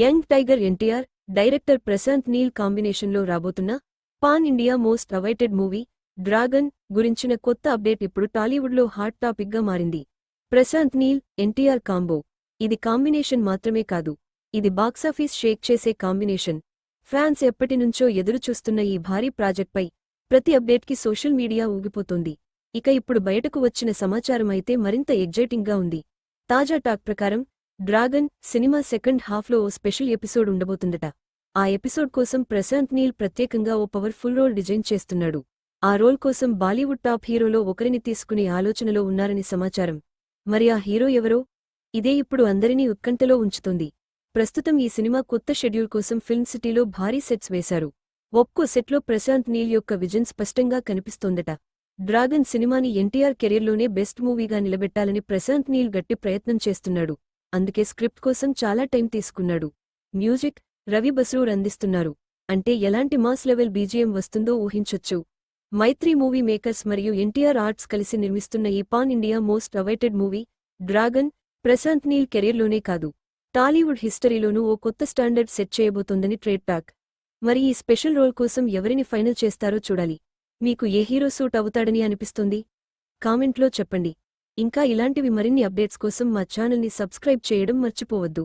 Young tiger NTR director Prashanth Neel కాంబినేషన్లో రాబోతున్న pan India most awaited movie Dragon గురించిన కొత్త అప్డేట్ ఇప్పుడు టాలీవుడ్లో హాట్ టాపిక్గా మారింది. Prashanth Neel NTR combo. ఇది కాంబినేషన్ మాత్రమే కాదు ఇది బాక్సాఫీస్ షేక్ చేసే కాంబినేషన్. ఫ్యాన్స్ ఎప్పటినుంచో ఎదురుచూస్తున్న ఈ భారీ ప్రాజెక్ట్పై ప్రతి అప్డేట్కి సోషల్ మీడియా ఊగిపోతోంది. ఇక ఇప్పుడు బయటకు వచ్చిన సమాచారం అయితే మరింత ఎగ్జైటింగ్గా ఉంది. తాజా టాక్ ప్రకారం డ్రాగన్ సినిమా సెకండ్ హాఫ్లో ఓ స్పెషల్ ఎపిసోడ్ ఉండబోతుందట. ఆ ఎపిసోడ్ కోసం ప్రశాంత్ నీల్ ప్రత్యేకంగా ఓ పవర్ఫుల్ రోల్ డిజైన్ చేస్తున్నాడు. ఆ రోల్ కోసం బాలీవుడ్ టాప్ హీరోలో ఒకరిని తీసుకునే ఆలోచనలో ఉన్నారని సమాచారం. మరి ఆ హీరో ఎవరో? ఇదే ఇప్పుడు అందరినీ ఉత్కంఠలో ఉంచుతుంది. ప్రస్తుతం ఈ సినిమా కొత్త షెడ్యూల్ కోసం ఫిల్మ్ సిటీలో భారీ సెట్స్ వేశారు. ఒక్కో సెట్లో ప్రశాంత్ నీల్ యొక్క విజన్ స్పష్టంగా కనిపిస్తోందట. డ్రాగన్ సినిమాని ఎన్టీఆర్ కెరీర్లోనే బెస్ట్ మూవీగా నిలబెట్టాలని ప్రశాంత్ నీల్ గట్టి ప్రయత్నం చేస్తున్నాడు. అందుకే స్క్రిప్ట్ కోసం చాలా టైం తీసుకున్నాడు. మ్యూజిక్ రవి బస్రూర్ అందిస్తున్నారు. అంటే ఎలాంటి మాస్ లెవెల్ బీజిఎం వస్తుందో ఊహించొచ్చు. మైత్రి మూవీ మేకర్స్ మరియు ఎన్టీఆర్ ఆర్ట్స్ కలిసి నిర్మిస్తున్న ఈ pan India most awaited movie Dragon Prashanth Neel కెరీర్లోనే కాదు. టాలీవుడ్ హిస్టరీలోనూ ఓ కొత్త స్టాండర్డ్ సెట్ చేయబోతోందని ట్రేడ్ టాక్ మరి ఈ స్పెషల్ రోల్ కోసం ఎవరిని ఫైనల్ చేస్తారో చూడాలి. మీకు ఏ హీరో సూట్ అవుతాడని అనిపిస్తుంది? కామెంట్లో చెప్పండి. ఇంకా ఇలాంటివి మరిన్ని అప్డేట్స్ కోసం మా ఛానల్ని సబ్స్క్రైబ్ చేయడం మర్చిపోవద్దు.